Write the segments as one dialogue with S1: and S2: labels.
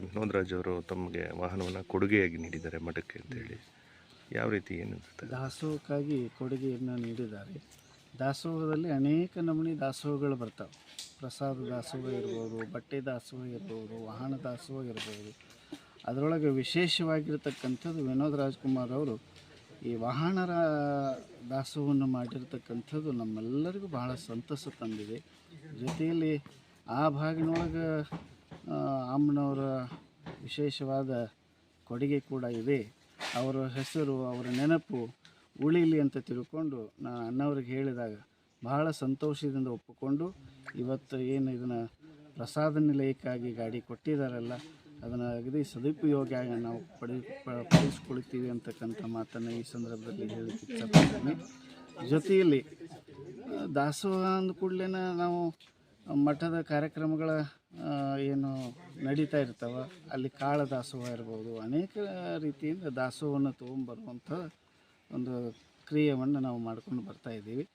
S1: ವಿನೋದ್ ಅವರು ತಮಗೆ ವಾಹನವನ್ನು ಕೊಡುಗೆಯಾಗಿ ನೀಡಿದ್ದಾರೆ ಮಠಕ್ಕೆ ಅಂತೇಳಿ ಯಾವ ರೀತಿ ಏನು
S2: ದಾಸೋಹಕ್ಕಾಗಿ ಕೊಡುಗೆಯನ್ನು ನೀಡಿದ್ದಾರೆ. ದಾಸೋಹದಲ್ಲಿ ಅನೇಕ ನಮೂನಿ ದಾಸೋಹಗಳು ಬರ್ತವೆ. ಪ್ರಸಾದ ದಾಸೋಹ ಇರ್ಬೋದು, ಬಟ್ಟೆ ದಾಸೋಹ ಇರ್ಬೋದು, ವಾಹನ ದಾಸೋಹ ಇರ್ಬೋದು. ಅದರೊಳಗೆ ವಿಶೇಷವಾಗಿರ್ತಕ್ಕಂಥದ್ದು ವಿನೋದ್ ರಾಜ್ಕುಮಾರ್ ಅವರು ಈ ವಾಹನರ ದಾಸೋಹವನ್ನು ಮಾಡಿರ್ತಕ್ಕಂಥದ್ದು ನಮ್ಮೆಲ್ಲರಿಗೂ ಬಹಳ ಸಂತಸ ತಂದಿದೆ. ಜೊತೆಯಲ್ಲಿ ಆ ಭಾಗಿನೊಳಗೆ ಅಮ್ಮನವರ ವಿಶೇಷವಾದ ಕೊಡುಗೆ ಕೂಡ ಇದೆ. ಅವರ ಹೆಸರು, ಅವರ ನೆನಪು ಉಳಿಲಿ ಅಂತ ತಿಳ್ಕೊಂಡು ನಾನು ಅಣ್ಣವ್ರಿಗೆ ಹೇಳಿದಾಗ ಬಹಳ ಸಂತೋಷದಿಂದ ಒಪ್ಪಿಕೊಂಡು ಇವತ್ತು ಏನು ಇದನ್ನು ಪ್ರಸಾದ ನಿಲಯಕ್ಕಾಗಿ ಗಾಡಿ ಕೊಟ್ಟಿದ್ದಾರಲ್ಲ ಅದನ್ನು ಅಗದಿ ಸದುಪಯೋಗ ನಾವು ಪಡಿ ಪಡಿಸ್ಕೊಳ್ತೀವಿ ಅಂತಕ್ಕಂಥ ಮಾತನ್ನು ಈ ಸಂದರ್ಭದಲ್ಲಿ ಹೇಳಿ ಜೊತೆಯಲ್ಲಿ, ದಾಸೋಹ ಅಂದ ಕೂಡಲೇ ನಾವು ಮಠದ ಕಾರ್ಯಕ್ರಮಗಳ ಏನು ನಡೀತಾ ಇರ್ತಾವ, ಅಲ್ಲಿ ಕಾಳ ದಾಸೋಹ ಇರ್ಬೋದು, ಅನೇಕ ರೀತಿಯಿಂದ ದಾಸೋಹವನ್ನು ತೊಗೊಂಬರುವಂಥ ಒಂದು ಕ್ರಿಯೆಯನ್ನು ನಾವು ಮಾಡ್ಕೊಂಡು ಬರ್ತಾ ಇದ್ದೀವಿ.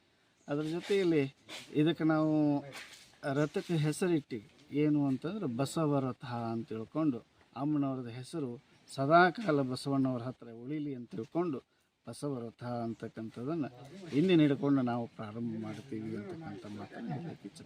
S2: ಅದ್ರ ಜೊತೆಯಲ್ಲಿ ಇದಕ್ಕೆ ನಾವು ರಥಕ್ಕೆ ಹೆಸರಿಟ್ಟು, ಏನು ಅಂತಂದ್ರೆ ಬಸವ ರಥ ಅಂತ ತಿಳ್ಕೊಂಡು ಅಮ್ಮನವ್ರದ್ದು ಹೆಸರು ಸದಾಕಾಲ ಬಸವಣ್ಣವ್ರ ಹತ್ರ ಉಳಿಲಿ ಅಂತ ತಿಳ್ಕೊಂಡು ಬಸವ ರಥ ಅಂತಕ್ಕಂಥದ್ದನ್ನು ಹಿಂದಿನ ಹಿಡ್ಕೊಂಡು ನಾವು ಪ್ರಾರಂಭ ಮಾಡ್ತೀವಿ ಅಂತಕ್ಕಂಥ ಮಾತನ್ನು ಇಚ್ಛೆ